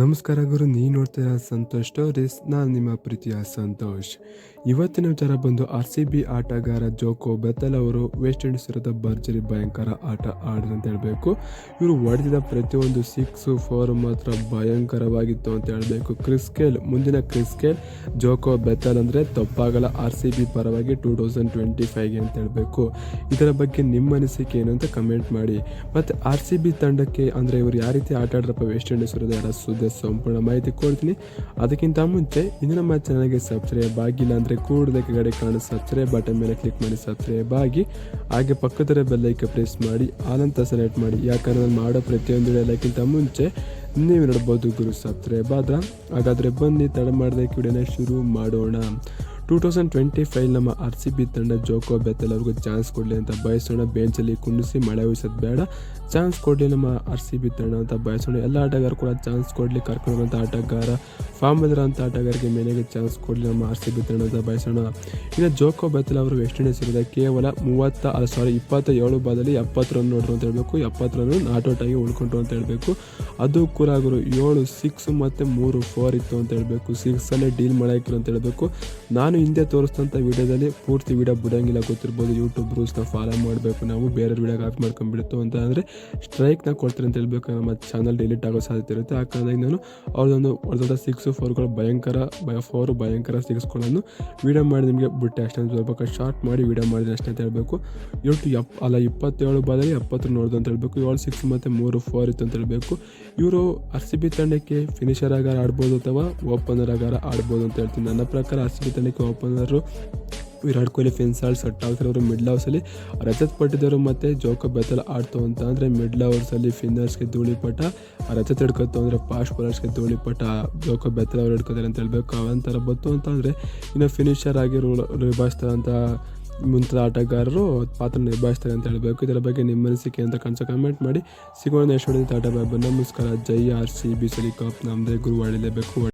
ನಮಸ್ಕಾರ ಗುರು ನೀ ನೋಡ್ತೀರಾ ಸಂತೋಷ್ ಸ್ಟೋರೀಸ್, ನಾನು ನಿಮ್ಮ ಪ್ರೀತಿಯ ಸಂತೋಷ್. ಇವತ್ತಿನ ವಿಚಾರ ಬಂದು ಆರ್ ಸಿ ಬಿ ಆಟಗಾರ ಜೋಕೋ ಬೆತ್ತಲ್ ಅವರು ವೆಸ್ಟ್ ಇಂಡೀಸ್ ವಿರುದ್ಧ ಭರ್ಜರಿ ಭಯಂಕರ ಆಟ ಆಡಿದೆ ಅಂತ ಹೇಳಬೇಕು. ಇವರು ಹೊಡೆದಿದ್ದ ಪ್ರತಿಯೊಂದು ಸಿಕ್ಸು, ಫೋರ್ ಮಾತ್ರ ಭಯಂಕರವಾಗಿತ್ತು ಅಂತ ಹೇಳಬೇಕು. ಕ್ರಿಸ್ಕೇಲ್ ಮುಂದಿನ ಕ್ರಿಸ್ಕೇಲ್ ಜೋಕೋ ಬೆತ್ತಲ್ ಅಂದರೆ ತಪ್ಪಾಗಲ್ಲ ಆರ್ ಸಿ ಬಿ ಪರವಾಗಿ ಟೂ ತೌಸಂಡ್ ಟ್ವೆಂಟಿ ಫೈವ್ಗೆ ಅಂತ ಹೇಳಬೇಕು. ಇದರ ಬಗ್ಗೆ ನಿಮ್ಮ ಅನಿಸಿಕೆ ಏನು ಅಂತ ಕಮೆಂಟ್ ಮಾಡಿ. ಮತ್ತು ಆರ್ ಸಿ ಬಿ ತಂಡಕ್ಕೆ ಅಂದರೆ ಇವರು ಯಾವ ರೀತಿ ಆಟ ಆಡ್ರಪ್ಪ ವೆಸ್ಟ್ ಇಂಡೀಸ್ ವಿರುದ್ಧ ಎಲ್ಲ ಸುದ್ದಿ ಸಂಪೂರ್ಣ ಮಾಹಿತಿ ಕೊಡ್ತೀನಿ. ಅದಕ್ಕಿಂತ ಮುಂಚೆ, ಇನ್ನು ನಮ್ಮ ಚಾನಲ್ಗೆ ಸಬ್ಸ್ಕ್ರೈಬ್ ಆಗಿಲ್ಲ ಅಂದರೆ ಕೂಡಲೇ ಕಡೆ ಕಾಣೋ ಸಬ್ಸ್ಕ್ರೈಬ್ ಬಟನ್ ಮೇಲೆ ಕ್ಲಿಕ್ ಮಾಡಿ, ಸಬ್ಸ್ಕ್ರೈಬ್ ಆಗಿ. ಹಾಗೆ ಪಕ್ಕದರ ಬೆಲ್ಲೈಕೆ ಪ್ರೆಸ್ ಮಾಡಿ ಆಲಂತ ಸೆಲೆಕ್ಟ್ ಮಾಡಿ. ಯಾಕಂದರೆ ನಾನು ಮಾಡೋ ಪ್ರತಿಯೊಂದು ಎಲ್ಲಕ್ಕಿಂತ ಮುಂಚೆ ನೀವು ನೋಡ್ಬೋದು ಗುರು, ಸಬ್ಸ್ಕ್ರೈಬ್ ಆದ್ರೆ. ಹಾಗಾದರೆ ಬನ್ನಿ, ತಡ ಮಾಡದೆ ವಿಡಿಯೋನ ಶುರು ಮಾಡೋಣ. ಟೂ ತೌಸಂಡ್ ಟ್ವೆಂಟಿ ಫೈವ್ ನಮ್ಮ ಆರ್ ಸಿ ಬಿ ತಂಡ ಜೋಕೋ ಬೆತ್ತಲ್ ಅವ್ರಿಗೆ ಚಾನ್ಸ್ ಕೊಡಲಿ ಅಂತ ಬಯಸೋಣ. ಬೆಂಚಲ್ಲಿ ಕುಂಡಿಸಿ ಮಳೆ ಉಯಿಸೋದು ಬೇಡ. ಚಾನ್ಸ್ ಕೊಡಲಿ ನಮ್ಮ ಆರ್ ಸಿ ಬಿ ತಂಡ ಅಂತ ಬಯಸೋಣ. ಎಲ್ಲ ಆಟಗಾರ ಕೂಡ ಚಾನ್ಸ್ ಕೊಡಲಿ. ಕರ್ಕೊಂಡಂಥ ಆಟಗಾರ ಫಾರ್ಮ್ ಅಂತ ಆಟಗಾರರಿಗೆ ಮೇಲೆಗೆ ಚಾನ್ಸ್ ಕೊಡಲಿ ನಮ್ಮ ಆರ್ ಸಿ ಬಿ ತಂಡ ಅಂತ ಬಯಸೋಣ. ಇನ್ನು ಜೋಕೋ ಬೆತ್ತಲ್ ಅವರು ವೆಸ್ಟ್ ಇಂಡೀಸ್ ಇರೋದ ಕೇವಲ ಮೂವತ್ತ ಸಾರಿ ಇಪ್ಪತ್ತ ಏಳು ಬಾದಲ್ಲಿ ಎಪ್ಪತ್ತು ರನ್ ನೋಡ್ರು ಅಂತ ಹೇಳಬೇಕು. ಎಪ್ಪತ್ತು ರನ್ ನಾಟ್ ಔಟ್ ಆಗಿ ಉಳ್ಕೊಂಡ್ರು ಅಂತ ಹೇಳಬೇಕು. ಅದು ಕೂಡ ಅವರು ಏಳು ಸಿಕ್ಸ್ ಮತ್ತು ಮೂರು ಫೋರ್ ಇತ್ತು ಅಂತ ಹೇಳಬೇಕು. ಸಿಕ್ಸಲ್ಲೇ ಡೀಲ್ ಮಾಡಾಕಿರು ಅಂತ ಹೇಳಬೇಕು. ನಾನು ಹಿಂದೆ ತೋರಿಸಿದಂಥ ವಿಡಿಯೋದಲ್ಲಿ ಪೂರ್ತಿ ವಿಡಿಯೋ ಬಿಡೋಂಗಿಲ್ಲ, ಗೊತ್ತಿರ್ಬೋದು ಯೂಟ್ಯೂಬ್ ರೂಲ್ಸ್ನ ಫಾಲೋ ಮಾಡಬೇಕು, ನಾವು ಬೇರೆ ವಿಡಿಯೋ ಆಫ್ ಮಾಡ್ಕೊಂಡ್ಬಿಡ್ತು ಅಂತ ಅಂದರೆ ಸ್ಟ್ರೈಕ್ನ ಕೊಡ್ತಾರೆ ಅಂತ ಹೇಳಬೇಕು. ನಮ್ಮ ಚಾನಲ್ ಡಿಲೀಟ್ ಆಗೋ ಸಾಧ್ಯತೆ ಇರುತ್ತೆ. ಆ ಕಾರಣವಾಗಿ ನಾನು ಅವ್ರದ್ದೊಂದು ದೊಡ್ಡ ಸಿಕ್ಸ್ ಫೋರ್ಗಳು ಭಯಂಕರ, ಭಯ ಫೋರ್ ಭಯಂಕರ ಸಿಕ್ಸ್ಗಳನ್ನು ವಿಡಿಯೋ ಮಾಡಿ ನಿಮಗೆ ಬಿಟ್ಟೆ ಅಷ್ಟೇ. ಸ್ವಲ್ಪ ಶಾರ್ಟ್ ಮಾಡಿ ವಿಡಿಯೋ ಮಾಡಿದ್ರೆ ಅಷ್ಟೇ ಅಂತ ಹೇಳಬೇಕು. ಟು ಎಪ್, ಅಲ್ಲ ಇಪ್ಪತ್ತೇಳು ಬಾದಲ್ಲಿ ಎಪ್ಪತ್ತು ನೋಡ್ದು ಅಂತ ಹೇಳಬೇಕು. ಏಳು ಸಿಕ್ಸ್ ಮತ್ತು ಮೂರು ಫೋರ್ ಇತ್ತು ಅಂತ ಹೇಳಬೇಕು. ಇವರು ಆರ್ ಸಿ ಬಿ ತಂಡಕ್ಕೆ ಫಿನಿಷರ್ ಆಗಾರ ಆಡ್ಬೋದು ಅಥವಾ ಓಪನರ್ ಆಗಾರ ಆಡ್ಬೋದು ಅಂತ ಹೇಳ್ತೀನಿ. ನನ್ನ ಪ್ರಕಾರ ಆರ್ ಸಿ ಬಿ ತಂಡಕ್ಕೆ ಓಪನರು ವಿರಾಟ್ ಕೊಹ್ಲಿ ಫಿನ್ಸಾಲ್ ಸಟ್ ಅವರು ಮಿಡ್ಲ್ ಹೌಸಲ್ಲಿ ರಜತ್ ಪಟ್ಟಿದರು ಮತ್ತು ಜೋಕ ಬೆತ್ತಲ್ ಆಡ್ತು ಅಂತ ಅಂದರೆ ಮಿಡ್ಲ್ ಹೌಸಲ್ಲಿ ಫಿನ್ನರ್ಸ್ಗೆ ಧೂಳಿಪಟ ರಜತ್ ಹಿಡ್ಕೊತು ಅಂದರೆ ಫಾಸ್ಟ್ ಬೌಲರ್ಸ್ಗೆ ಧೂಳಿಪಟ ಜೋಕ ಬೆತ್ತಲ್ ಅವ್ರು ಹಿಡ್ಕೋತಾರೆ ಅಂತ ಹೇಳ್ಬೇಕು. ಅವಂತರ ಬತ್ತು ಅಂತ ಅಂದರೆ ಇನ್ನು ಫಿನಿಷರ್ ಆಗಿ ರೋಲ್ ನಿಭಾಯಿಸ್ತಾರಂಥ ಮುಂತಾದ ಆಟಗಾರರು ಪಾತ್ರ ನಿಭಾಯಿಸ್ತಾರೆ ಅಂತ ಹೇಳಬೇಕು. ಇದರ ಬಗ್ಗೆ ನಿಮ್ಮ ಅನಿಸಿಕೆ ಅಂತ ಕನಸು ಕಮೆಂಟ್ ಮಾಡಿ. ಸಿಗೋಣ ನೆಕ್ಸ್ಟ್ ಟಾಟಾ ಬಾಯ್ ನಮಸ್ಕಾರ ಜೈ ಆರ್ ಸಿ ಬಿ ಸಲಿ ಕಾಪ್. ನಮ್ಮದೇ ಗುರು